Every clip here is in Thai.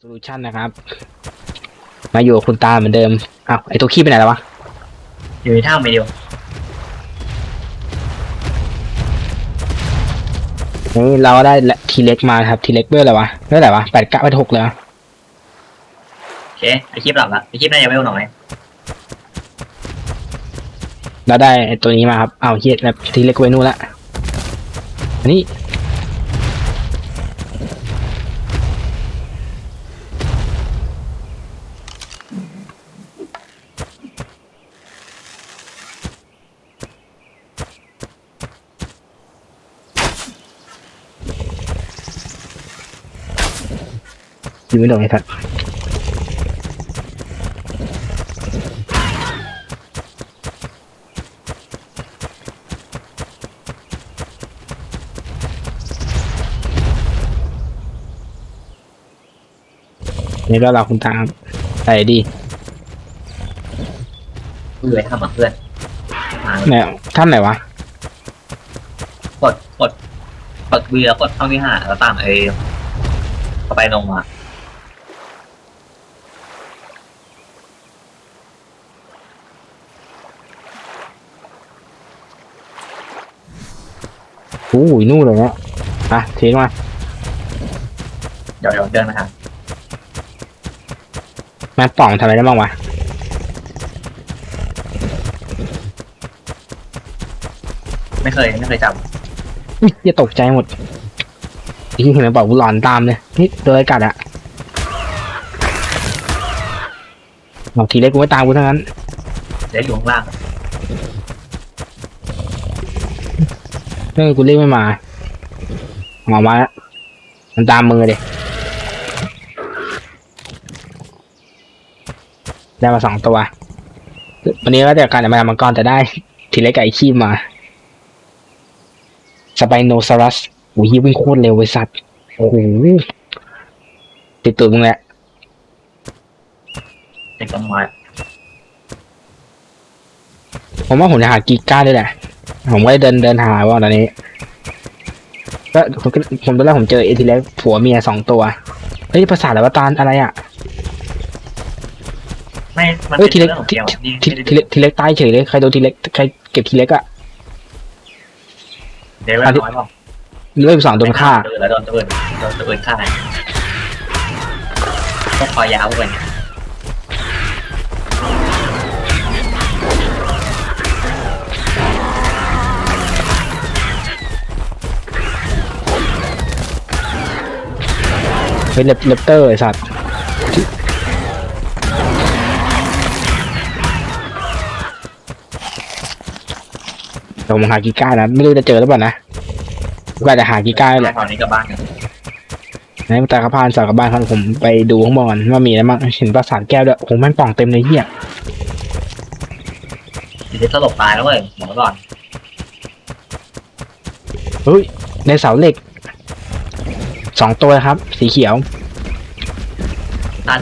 โซลูชันนะครับ มาอยู่กับคุณตาเหมือนเดิมอ้าวไอตัวขี้ไปไหนแล้ววะ อยู่ในถ้ำไปเดียวนี่เราก็ได้ทีเล็กมาครับทีเล็กเบอร์อะไรวะเบอร์อะไรวะแปดเก้าแปดหกเลยเหรอโอเคไอคลิปหลับละไอคลิปน่าจะเวลหน่อยเราได้ไอตัวนี้มาครับอ้าวเฮียแล้วทีเล็กไว้นู่นละอันนี้ ยิงไม่โดนไอ้สัตว์นี่ก็เราคุณตาครับใส่ดีเพื่อนถ้ำอะเพื่อนมาไหนท่านไหนวะ กดกดกดเบียร์กดช่องที่ห้าแล้วตามไอเข้าไปลงมา อ้ยนู่นเลยเนี่ยอะเทมาเดี๋ยวเดี๋ยวเดินมาทางแม่ป่องทำอะไรได้บ้างวะไม่เคยไม่เคยจับอุ้ยอย่าตกใจหมดที่เห็นไหมบอกกูหลอนตามเลยนี่โดนอะไรกัดอะบอกทีเล็กกูไม่ตามกูทั้งนั้นเดี๋ยวอยู่ข้างล่าง เรื่องกูเรียกไม่มาหมอมาแล้วมันตามมือเด็ได้มาสองตัว วันนี้ก็จะการจะมาทำมังกรแต่ได้ ทีเล็กกับไอขี้มา สไปโนซอรัสโอ้ยวิ่งโคตรเร็วไอ้สัตว์ โอ้โหติดตัวมึงแหละเด็กต้นไม้ผมว่าผมจะหากีก้าด้วยแหละ ผมก็เดินเดินหาว่าตอนนี้ ก็ผมก็ผมตอนแรกผมเจอเอทีเล็กผัวเมียสองตัว เฮ้ยภาษาอะไรวะตาลอะไรอะไม่มันเฮ้ยเป็นทีเล็กเรื่องของทีเกมอะนี่ทีไม่ได้ทีเล็กทีเล็กตายเฉยเลยใครโดนทีเล็กใครเก็บทีเล็กอะเดี๋ยวเวลาน้อยเปล่าเลือกสองโดนฆ่าโดนแล้วโดนตัวอื่นโดนตัวอื่นฆ่าพวกคอยาวพวกอะไรเนี่ย เฮ้ยเลปเลปเตอร์ไอสัตว์เดี๋ยวผมหากีก้านะไม่รู้จะเจอหรือเปล่านะก็อาจจะหากีก้าแหละตอนนี้กลับบ้านกันในตากระพานสากระบานครับผมไปดูข้างบนว่ามีอะไรบ้างเห็นปราสาทแก้วด้วยโอ้โหแม่งป่องเต็มเลยเฮียทีนี้สลบตายแล้วเว้ยหมอก่อนเฮ้ยในเสาเหล็ก สองตัวครับ สีเขียวตัน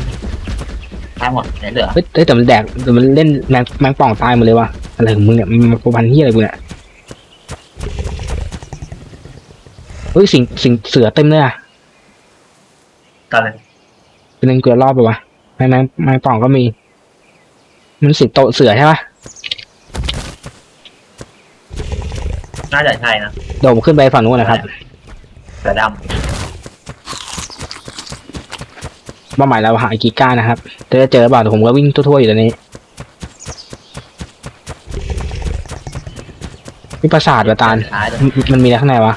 ตายหมดไหนเหลือเฮ้ยเฮ้ยแต่มันแดกแต่มันเล่นแมงแมงป่องตายหมดเลยวะอะไรของมึงเนี่ยมันมาพันเฮียอะไรกูเนี่ยเฮ้ยสิงสิงเสือเต็มเลยอะตอนนั้นเป็นเล่นเกลือรอบไปวะแมงแมงแมงป่องก็มี มันสิงโตเสือใช่ปะน่าจะใช่นะเดี๋ยวผมขึ้นไปฝั่งนู้นนะครับ เสือด เป้าหมายเราหากีก้านะครับจะจะเจอเปล่าแต่ผมก็วิ่งทั่วๆอยู่ตอนนี้มีปราสาทวะตาลำท้ายเลยมันมันมีอะไรข้างในวะ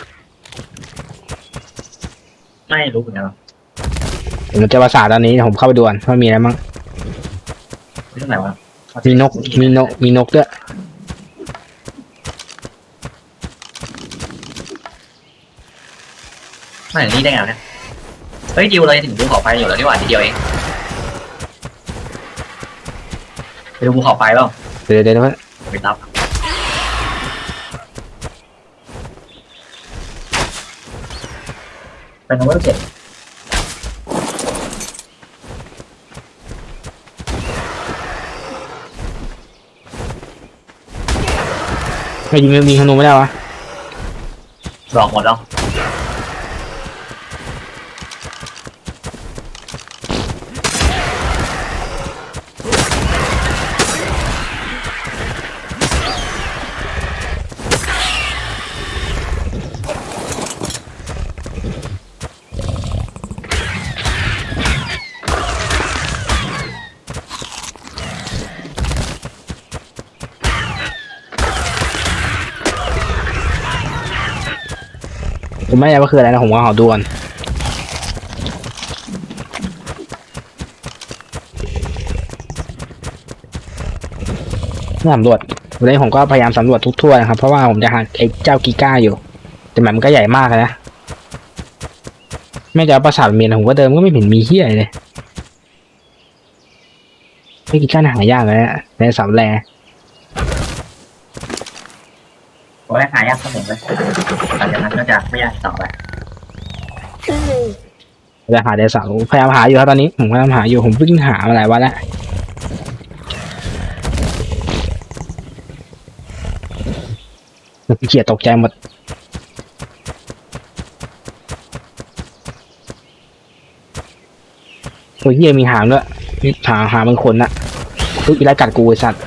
ไม่รู้เหมือนกันเดี๋ยวมันเจอปราสาทตอนนี้เดี๋ยวผมเข้าไปดูก่อนว่ามีอะไรบ้างเรื่องไหนวะมีนกมีนกมีนกด้วยไม่เห็นนี่ได้ไงวะเนี่ย เฮ้ยดิวเลยถึงภูเขาไฟอยู่แล้วนี่หว่าทีเดียวเองไปดูภูเขาไฟเปล่าเดี๋ยวเดี๋ยวเดี๋ยวไปรับเป็นน้องเจ็ดไม่ยิงไม่ยิงธนูไม่ได้วะหลอกหมดแล้ว ผมไม่แน่ว่าคืออะไรนะผมว่าขอดูก่อนสำรวจวันนี้ผมก็พยายามสำรวจทุกทั่วนะครับ เพราะว่าผมจะหาไอ้เจ้ากีก้าอยู่ แต่แบบมันก็ใหญ่มากนะไม่จะเอประสาทเมียนผมก็เดิมก็ไม่เห็นมีเฮียเลยไอ้กีก้าน่ะหายากเลยนะในสามแล โอ้ยหายากเสมอเลยหลังจากนั้นก็จะไม่ยากต่อไปจะหาไดโนเสาร์พยายามหาอยู่ครับตอนนี้ผมพยายามหาอยู่ผมวิ่งหามาหลายวันแล้วเขียดตกใจหมดโอ้ยเฮียมีหางด้วยนี่หางหางคนนะทุกอีไรกัดกูไอสัตว์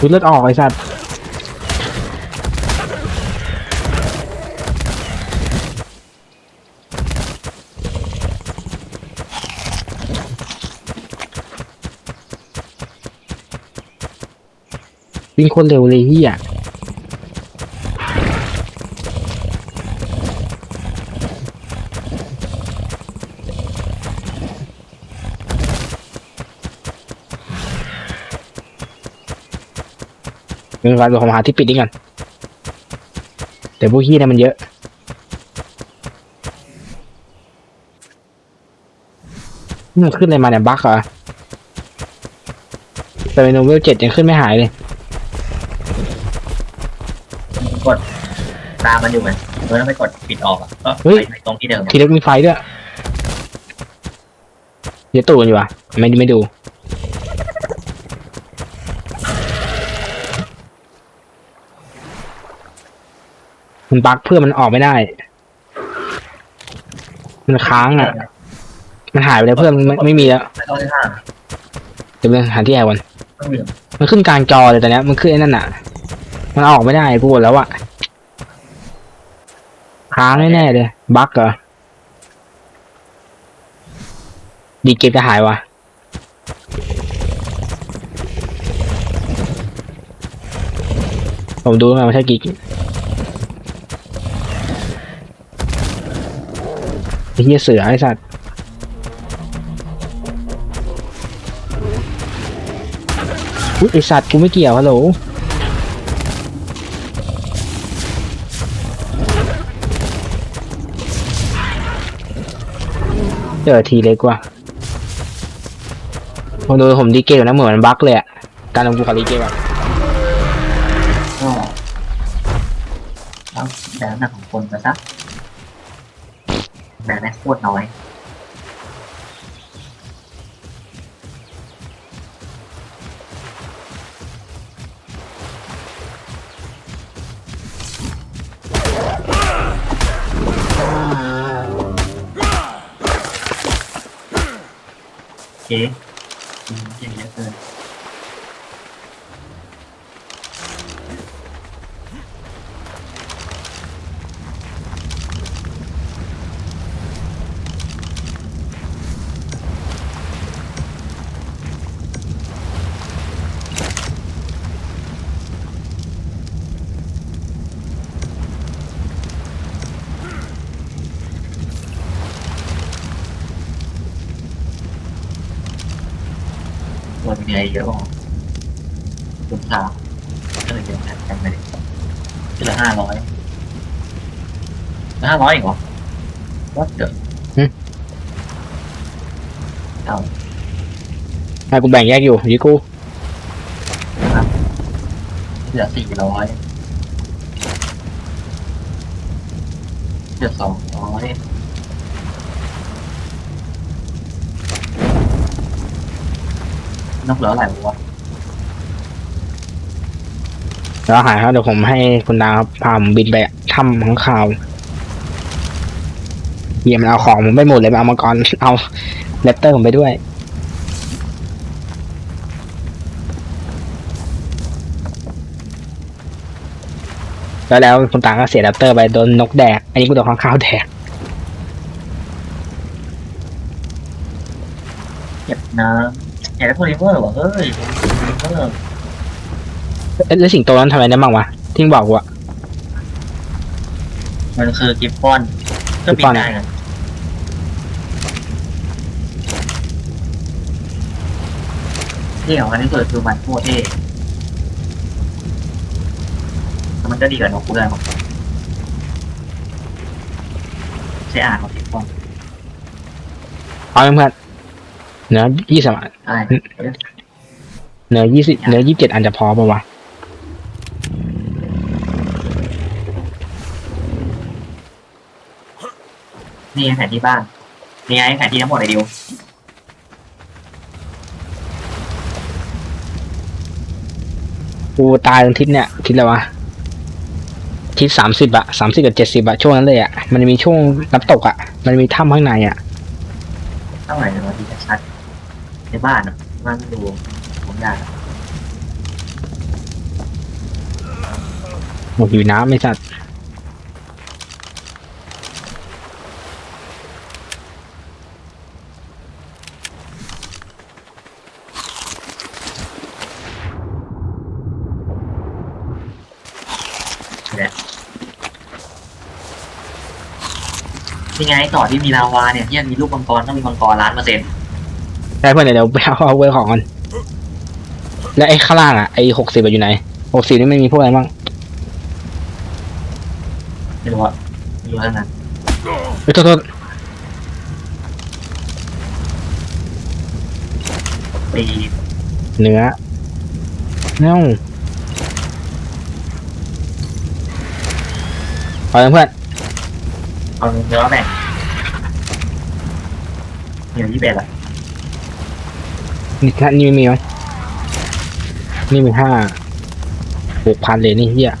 อุ๊ยเลือดออกไอ้สัตว์วิ่งคนเร็วเลยที่อย เงินการเดี๋ยวผมหาที่ปิดนี่ก่อนแต่พวกเฮียเนี่ยมันเยอะนี่มันขึ้นอะไรมาเนี่ยบั๊กเหรอแต่ในโนเวลเจ็ดยังขึ้นไม่หายเลยกดตามมันอยู่ไหมเมื่อไม่กดปิดออกอะก็เฮ้ยไปตรงที่เดิมทีเล็กมีไฟด้วยเดี๋ยวตูนอยู่วะไม่ไม่ดู มันบั๊กเพื่อมันออกไม่ได้ มันค้างอะ มันหายไปเลยเพื่อนมันไม่ไม่มีแล้วไม่ต้องที่ห้าเดี๋ยวไปหาที่แอร์วันมันขึ้นกลางจอเลยตอนเนี้ยมันขึ้นไอ้นั่นอะ มันเอาออกไม่ได้กูบอกแล้วอะค้างแน่ๆเลยบั๊กเหรอดีเกมจะหายวะผมดูมาไม่ใช่กิ๊กไอ้ เหี้ยเสือไอ้สัตว์อุ๊ยไอสัตว์กูไม่เกี่ยวฮัลโหลเจอทีเล็กว่าผมดูผมดีเกมนะเหมือนมันบั๊กเลยอะการลงกูกับดีเกมอะก็แล้วแต่หน้าของคนไปซะ แต่แม่โคตรน้อย ตัวมีอะไรเยอะอะลูกค้าก็เลยเยอะกันไปเลยทีละห้าร้อยห้าร้อยอีกเหรอวัดเดอะเอาให้กูแบ่งแยกอยู่ยี่กูเหลือสี่ร้อยเหลือสองร้อย นกเหลืออะไรวะแล้วหายครับเดี๋ยวผมให้คุณดาวครับพาผมบินไปถ้ำของข่าวเยี่ยมนเอาของผมไปหมดเลยมันเอามาก่อนเอาเลตเตอร์ผมไปด้วยแล้วแล้วคุณตาก็เสียเลตเตอร์ไปโดนนกแดก อันนี้กูโดนข้างข้าวแดกเก็บน้ำ อยากได้โพลิเมอร์วะเฮ้ยโพลิเมอร์เอ๊ะแล้วสิงโตนั้นทำอะไรได้บ้างวะที่มึงบอกกูอะมันคือกิฟฟอนก็บินได้ไงที่ของมันที่สุดคือมันโคตรเท่แต่มันก็ดีกว่านกกูได้หมดใช้อ่านของกิฟฟอนเอาเพื่อน เนื้อยี่สิบใช่เนื้อยี่สิบเนื้อยี่สิบเจ็ดอันจะพอปะวะนี่ไงแผนที่บ้านนี่ไงแผนที่ทั้งหมดเลยดิวกูตายตรงทิศเนี่ยทิศอะไรวะทิศสามสิบอะสามสิบกับเจ็ดสิบอะช่วงนั้นเลยอะมันมีช่วงน้ำตกอะมันมีถ้ำข้างในอะเท่าไหร่เราที่จะชัดใน บ้านอะบ้านไม่ดูผมอยากอะหมดอยู่น้ำไม่สัตว์นี่ไงต่อที่มีลาวาเนี่ยที่มีลูกมังกรต้องมีมังกรล้านเปอร์เซ็นต์ ได้เพื่อนเดี๋ยวไปเอาเอาเวอร์ของกันแล้วไอ้ข้างล่างอะไอ้หกสิบอยู่ไหนหกสิบนี่ไม่มีพวกอะไรบ้างไม่รู้อะไม่รู้เท่านั้นเอ้ยโทษโทษปีเนื้อเน่าเอาเลยเพื่อนเอาเนื้อแบ่งเนื้อยี่สิบเอ็ดอะ นี่แค่นี่ไม่มีไหมนี่มีห้าหกพันเลยนี่เฮีย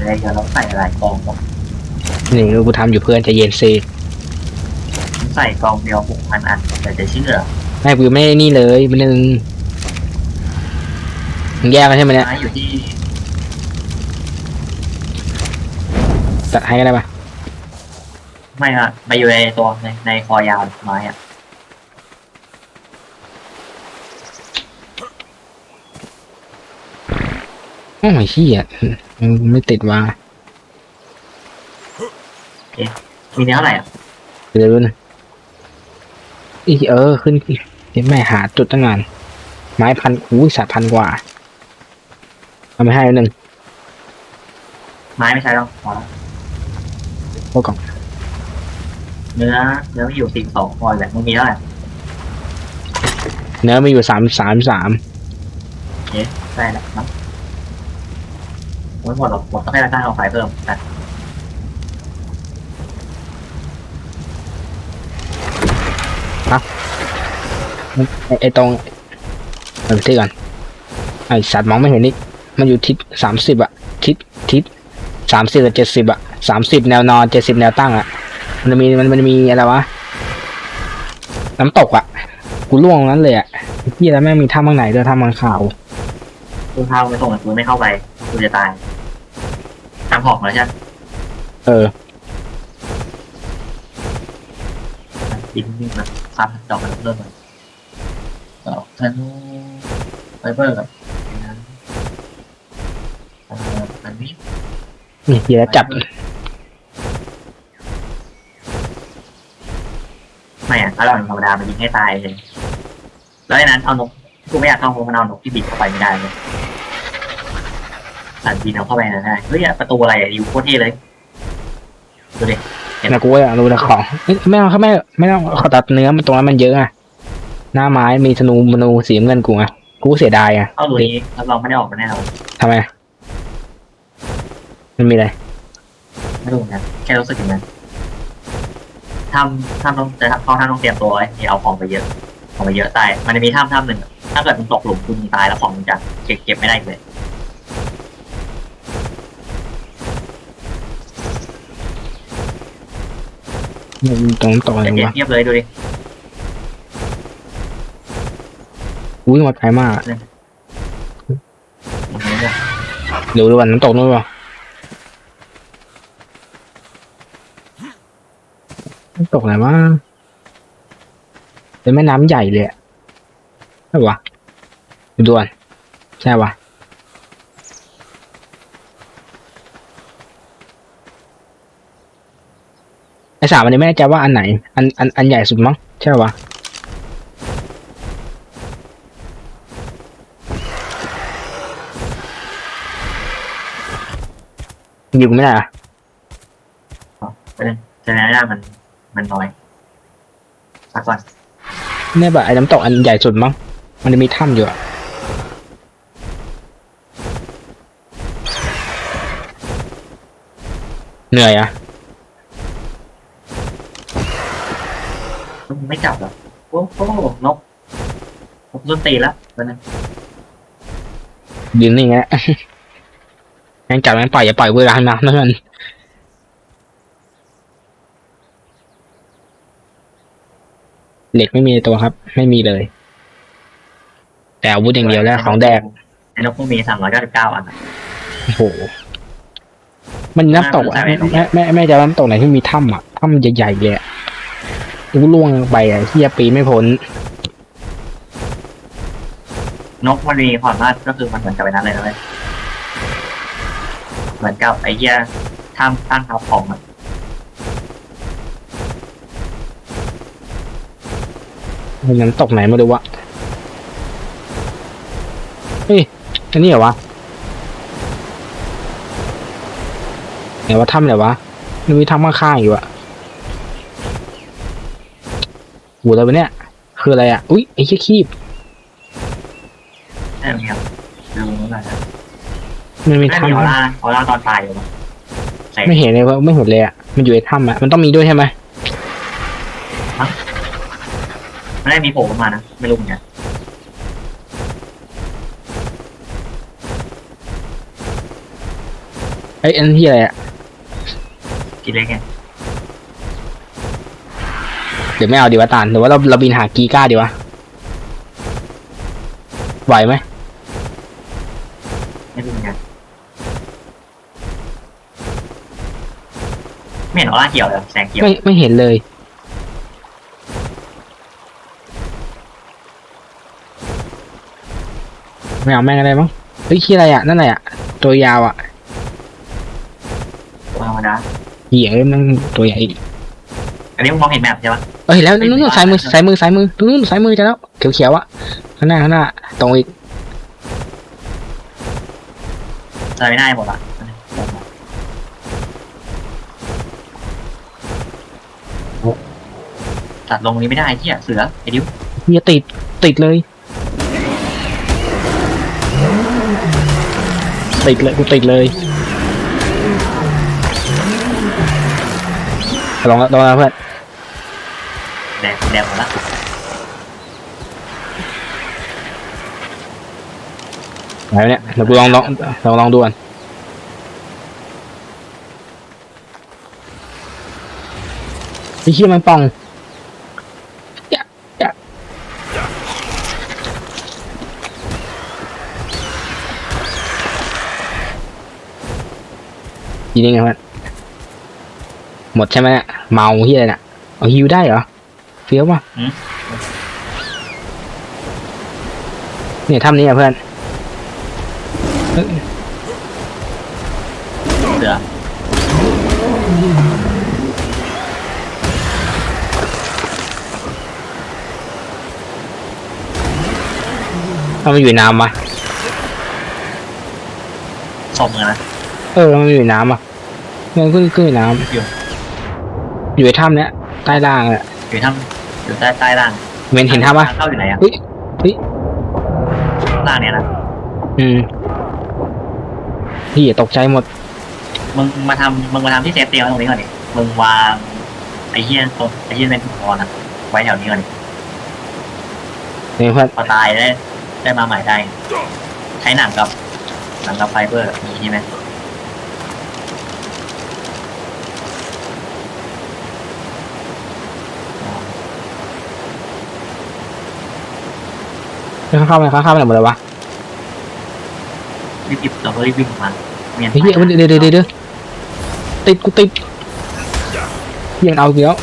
อะไรกันเราใส่อะไรกองหมดนี่กูทำอยู่เพื่อนใจะเย็นซีใส่กองเดียวหกพันอันแต่จะเชื่อไม่กูไม่นี่เลยมันนึงมึงแยกกันใช่ไหมเนี่ยไม้อยู่ที่ตัดให้ก็ได้ปะไม่อะไปอยู่ในตัวในในคอยาวไม้อะโอ้ยเฮียมึง ไม่ติดว่ามีเนื้ออะไรอะเดี๋ยวดูนะอีเออขึ้นเดี๋ยวแม่หาจุดตั้งนานไม้พันอุ้ยสัตว์พันกว่าเอาไม่ให้แล้วหนึ่งไม้ไม่ใช่หรอกพอแล้วพวกกล่องเนื้อเนื้อมีอยู่สี่สองคอยแหละมันมีเท่าไหร่เนื้อมีอยู่สามสามสามได้แหละมั้ง ไม่หมดหรอกหมดต้องให้เราสร้างเอาไฟเพิ่มนะไอ้ไอ้ตรงเออที่ก่อน ไอสัตว์มองไม่เห็นนี่ มันอยู่ทิศสามสิบอะทิศทิศสามสิบกับเจ็ดสิบอะสามสิบแนวนอนเจ็ดสิบแนวตั้งอะมันมีมันมันมีอะไรวะ น้ำตกอะกูล่วงตรงนั้นเลยอะที่แล้วแม่งมีถ้ำข้างในด้วยถ้ำมังขาวคุณพาไปส่งแต่คุณไม่เข้าไปคุณจะตายตาม หอกมาแล้วใช่ไหมเออ ดิ้นนิ่งๆนะซับดอกมันเริ่มเลยดอกธนูไฟเบอร์กับนั้นเอ่ออันนี้นี่เดี๋ยวจับไม่อะถ้าเราเป็นธรรมดามันยิงให้ตายเลยแล้วไอ้นั้นเอานกกูไม่อยากเข้าโฮมันเอานกที่บิดเข้าไปไม่ได้เลย สันบินเอาเข้าไปนะได้เฮ้ยอะประตูอะไรอะอยู่โคตรเท่เลยดูดินะกูอยากรู้แต่ของเอ้ยไม่เอาครับไม่ไม่ต้องขอตัดเนื้อมันตรงนั้นมันเยอะอะหน้าไม้มีธนูมนูสีน้ำเงินกูไงกูเสียดายอะเอาหลุยรับรองไม่ได้ออกมาแน่นอนทำไมมันมีอะไรไม่รู้เหมือนกันแค่รู้สึกอย่างนั้นทำทำต้องแต่ทำเขาทำต้องเตรียมตัวไว้ที่เอาของไปเยอะของไปเยอะตายมันจะมีถ้ำถ้ำหนึ่งอะถ้าเกิดมึงตกหลุมคุณตายแล้วของมึงจะเก็บเก็บไม่ได้อีก เลยตรงตรงไหนจะเก็บวะเทียบเลยดูดิอุ้ยมาไกลมากมันไม่ได้เดี๋ยวดูวันน้ำตกนู้นวะน้ำตกไหนวะเป็นแม่น้ำใหญ่เลยอะใช่ปะดูด่วนใช่ปะ ไอสามอันนี้ไม่แน่ใจว่าอันไหน อันอันอันใหญ่สุดมั้งใช่ปะยิงไม่ได้อะเจเนอเรชั่นมันมันน้อยสักก่อนเนี่ยแบบไอ้น้ำตกอันใหญ่สุดมั้งมันจะมีถ้ำอยู่อะเหนื่อยอะ มึง ไม่จับเหรอโอ้โหนกนกต้นตีนแล้วมันนะยืนนี่ไงยังจับมันปล่อยอย่าปล่อยเวลานะนั่นมันเหล็กไม่มีในตัวครับ ไม่มีเลย แต่อาวุธอย่างเดียวแล้วของแดกไอ้นกพวกมีสามร้อยเก้าสิบเก้าอันอะโอ้โหมันน้ำตกอะน่าสนใจแม่แม่แม่จะน้ำตกไหนที่มีถ้ำอะถ้ำใหญ่ๆเลยอะ กูล่วงไปอะที่ปีนไม่พ้น นกมันมีความสามารถก็คือมันเหมือนกับไอ้นั้นเลยนะเว้ยเหมือนกับไอ้เหี้ยท่ามตั้งทับของอะมันน้ำตกไหนไม่รู้วะ เฮ้ย อันนี้เหรอวะไหนว่าถ้ำไหนวะมันมีถ้ำข้างๆอยู่อะ หอะไรวะเนี่ย คืออะไรอะอุ้ยไอ้เหี้ยคีบใช่ไหมครับดูนู่นน่ะนะมันมีไม่มีออถ้ำร่าออร่าตอนตายอยู่มั้งใส่ไม่เห็นเลยว่าไม่เห็นเลยอะมันอยู่ในถ้ำอะมันต้องมีด้วยใช่ไหมไม่ได้มีโผล่ขึ้นมานะ ไม่รู้เหมือนกันไอ้ยอันที่อะไรอะกินเล็กไงเดี๋ยวไม่เอาดีวะตาลหรือว่าเราเราบินหากีก้าดีวะไหวไหมไม่รู้เหมือนกันไม่เห็นออร่าเขียวเลยแสงเขียวไม่ไม่เห็นเลย ไม่เอาแม่งอะไรมั้งเฮ้ยขี้อะไรอะนั่นอะไรอะตัวยาวอะธรรมดาเหี้ยมันงตัวใหญ่อันนี้มึงมองเห็นแมพใช่ปะ เอ้ยเห็นแล้วไม่นู่นไม่นู่นซ้ายมือไม่ซ้ายมือซ้ายมือตรงนู้นซ้ายมือจะแล้วเขียวเขียวๆอะข้างหน้าข้างหน้าตรงอีกอะไรไม่ได้หมดอะตัดลงนี้ไม่ได้ที่เสือไอ้ดิวเฮียติดติดเลย ติดเลยกูติดเลยลองแล้วลองแล้วเพื่อน แดงแดงหมดละไหนวะเนี่ยเดี๋ยวกูลองลองลองลองดูก่อนไอ้เหี้ยมันป่องยะยะยิงได้ไงเพื่อนหมดใช่ไหมเนี่ยเมาเฮียอะไรเนี่ยเอาฮิวได้เหรอเฟี้ยวป่ะเนี่ยทำนี้อะเพื่อนเสือถ้ามันอยู่ในน้ำวะสมเลยนะเออมันอยู่ในน้ำอะมันขึ้นขึ้นในน้อยู่ำอยู่ในถ้ำเนี้ยใต้ล่างอะ อยู่ถ้ำ อยู่ใต้ใต้ล่างเวนเห็นถ้ำปะทางเข้าอยู่ไหนอะเฮ้ยเฮ้ยล่างเนี่ยนะอืมพี่ตกใจหมด มึงมาทำมึงมาทำที่เซฟเตียงไว้ตรงนี้ก่อนดิมึงวางไอ้เหี้ยตรงไอ้เหี้ยเป็นถุงนอนอะไว้แถวนี้ก่อนดินี่เพื่อนพอตายได้ได้มาใหม่ได้ ใช้หนังกับหนังกับไฟเบอร์มีใช่ไหม เข้าไปเข้าเข้าไปไหนหมดเลยวะรีบหยิบเราก็รีบวิ่งออกมาเมียนเฮ้ยเดี๋ยวเดี๋ยวเดี๋ยวเดี๋ยวติดกูติดเยังเอาอีกแล้ว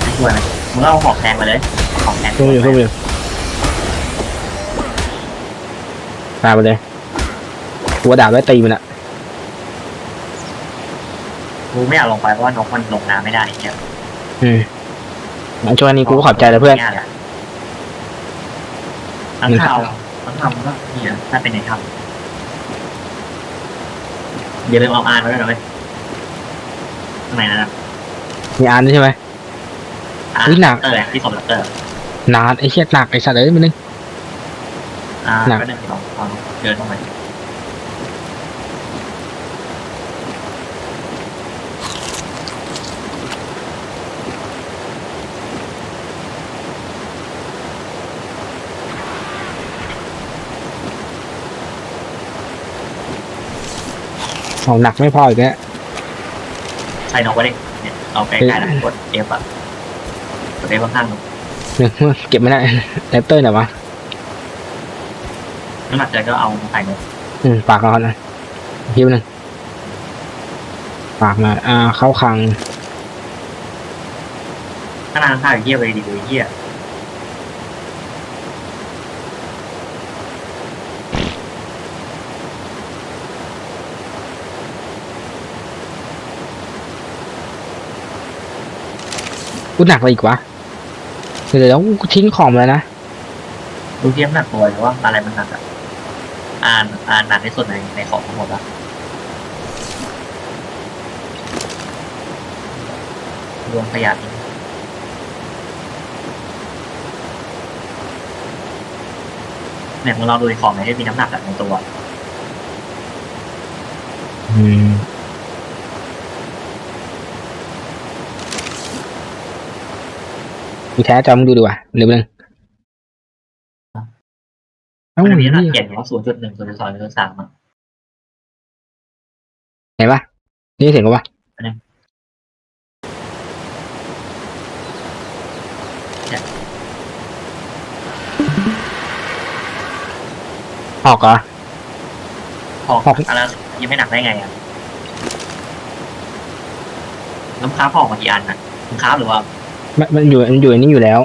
ไม่ช่วยไหมมึงก็เอาหอกแทงไปเลยหอกแทงเข้าไปอยู่เข้าไปอยู่ตายไปเลยหัวดาบไว้ตีมันอะกูไม่อยากลงไปเพราะว่านกมันลงน้ำไม่ได้เนี่ยอืมงั้นช่วงนี้กูก็ขอบใจเลยเพื่อน ยากอะทั้งข่าวทั้งทำก็เนี่ยถ้าเป็นในทำอย่าลืมเอาอ่านไว้ด้วยนะเว้ยข้างในนั้นนะมีอันด้วยใช่ไหม อ่านเฮ้ยหนัก เออร์ที่สมรักเตอร์นานไอ้เชี่ยหนักไอ้สัตว์เอ้ยมันนึง อ่าหนัก ก็เดินไปลองลอเดินเข้าไป เอาหนักไม่พออีกแล้วใส่นกไว้ดิเนี่ยเอาใกล้ๆนะกดเอฟอะกดเอฟข้างๆนกหนึ่งเก็บไม่ได้แรปเตอร์ไหนวะน้ำหนักใจก็เอามาใส่นกอืมปากเรานะพิวหนึ่งปากมาอ่าเข้าคลังข้างล่างข้าวเยี่ยไปดีกว่าเยี่ย กูหนักอะไรอีกวะ เดี๋ยวเดี๋ยวกูทิ้งของไปแล้วนะดูเทียมหนักตัวหรือว่าอะไรมันหนักอะอ่านอ่านหนักที่สุดในในของทั้งหมดละรวมขยะนี่เนี่ยมึงลองดูในของไหนที่มีน้ำหนักอะในตัว อืม แท้จอมงดูดีกว่าเดี๋ยวนึงเอ้ามันจะมีน้ำหนักเหี้ยเขียนอยู่ว่าศูนย์จุดหนึ่งศูนย์จุดสองศูนย์จุดสามอะเห็นปะนี่เสียงกูปะอันไหนออกเหรอของของอะไรยังไม่หนักได้ไงอะน้ำค้าพอออกมากี่อันอะน้ำค้าหรือว่า มันมันอยู่มันอยู่ในนี้อยู่แล้ว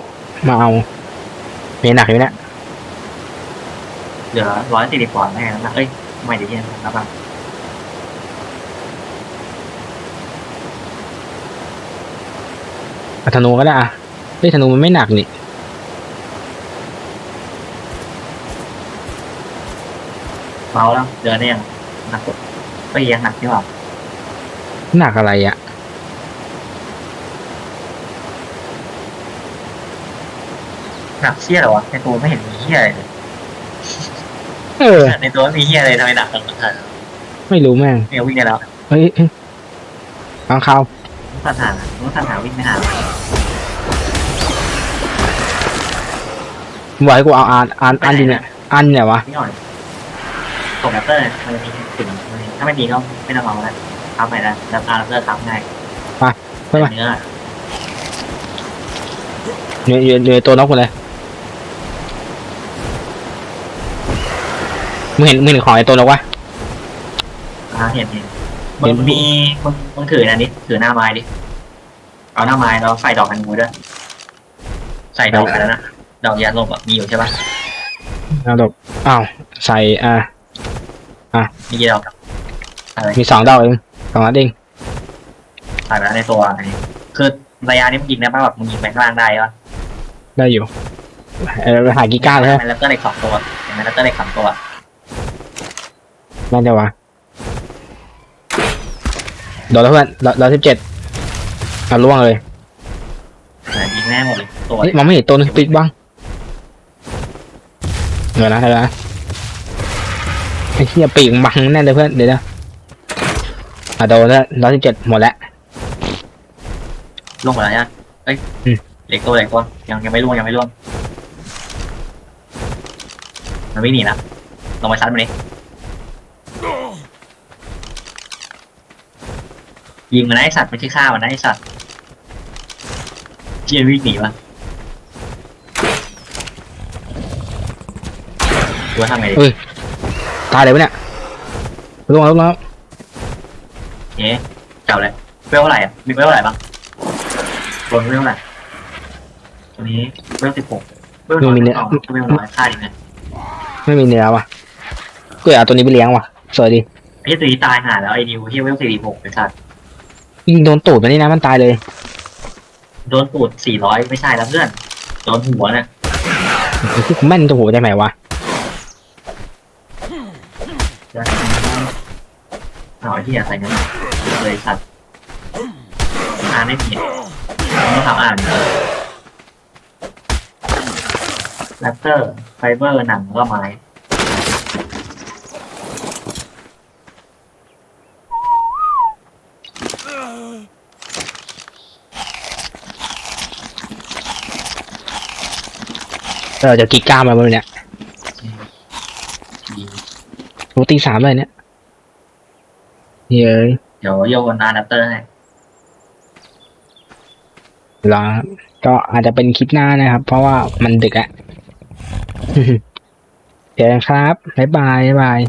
มาเอาเมีหนักอยู่เนี่ยเหลือร้อยสี่สิบกว่าแม่นะเอ้ย ไม่เดี๋ยวเย็นนะครับอะเอาธนูก็ได้อะเฮ้ยธนูมันไม่หนักนี่เมาแล้วเดือนนี้ยังหนักกว่าไปยังหนักที่ว่าหนักอะไรอะ หนักเชี่ยเหรอวะในตัวไม่เห็นมีเชี่ยอะไรเลยเออ ในตัวไม่มีเชี่ยอะไรทำไมหนักขนาดนั้นไม่รู้แม่ง เนี่ยวิ่งได้แล้วเฮ้ยเฮ้ยข้างเขาวต้องสันหาต้องสันหาวิ่งไม่หาบอกให้กูเอาอ่านอ่านอ่านอยู่เนี่ยอ่านอยู่ไหนวะ พี่หน่อยส่งแรปเตอร์มันจะมีถึงถ้าไม่ดีก็ไม่ต้องเอาแล้วทำใหม่ละแล้วอาร์แรปเตอร์ทำง่ายไปไป เนื้ออยู่อยู่อยู่ในตัวนกหมดเลย มึงเห็นมึงเห็นของในตัวนกวะ อ่าเห็นเห็นเห็มึนงมีมึงมึงถืออันนี้ถือหน้าไม้ดิเอาหน้าไม้แล้วใส่ดอกกันงูด้วยใส่ดอกกันนะดอกยาลมแบบมีอยู่ใช่ปะเอาดอกอ้าวใส่อ่ามีกี่ดอกอะไรมีสองดอกเองสองนัดเองใส่ไปแล้วในตัวอันนี้คือระยะนี้มึงยิงได้ป่ะแบบมึงยิงไปข้างล่างได้ปะได้อยู่เออหากีก้าเลยฮะมันแล้วก็เหล็กสองตัวเห็นไหมแล้วก็เหล็กสองตัว น่าจะวะโดนแล้วเพื่อนร้อยสิบเจ็ดเอาล่วงเลยเออยิงแน่หมดเลยตัวเฮ้ยมองไม่เห็นตัวนึงติ๊กบ้างเดี๋ยวนะเดี๋ยวนะไอ้เหี้ยปีกบังแน่เลยเพื่อนเดี๋ยวนะอะโดนแล้วร้อยสิบเจ็ดหมดแล้วลงหมดแล้วยังเอ้ยอืม เหล็กตัวเหล็กตัวยังยังไม่ร่วงยังไม่ร่วงมันไม่หนีนะลงไปซัดมันดิ ยิงมันนะไอสัตว์ไม่ใช่ฆ่ามันนะไอสัตว์เจียวิ่งหนีวะดูว่าทำไงดีตายเลยวะเนี่ยลงแล้วลงแล้วเอ๊ะเก่าเลยเวลเท่าไหร่อะมีเวลเท่าไหร่บ้างบนเวลเท่าไหร่ตัวนี้เวลสิบหกเวลน้อยไม่ต้องเวลน้อยฆ่าดีไหมไม่มีเนื้อว่ะกูอยากเอาตัวนี้ไปเลี้ยงว่ะสวยดีไอ้ตัวนี้ตายห่าแล้วไอ้นิวที่เวลสี่หกไอ้สัตว์ ยิงโดนตูดมันนี่นะมันตายเลยโดนตูดสี่ร้อยไม่ใช่แล้วเพื่อน โดนหัวเนี่ยไอ้ที่แม่นตัวหัวได้ไหมวะเอาไอ้ที่อะไรเงี้ยเลยสัตว์อ่านไม่ผิดต้องทำอ่านแรปเตอร์ไฟเบอร์หนังแล้วก็ไม้ เออเดี๋ยวกีก้ามาบนเนี่ยโรตีสามเลยเนี่ยเย้ยเดี๋ยวโยนอะแดปเตอร์ให้รอครับก็อาจจะเป็นคลิปหน้านะครับ เพราะว่ามันดึกอะเดี๋ยวนะครับ บ๊ายบาย บ๊ายบาย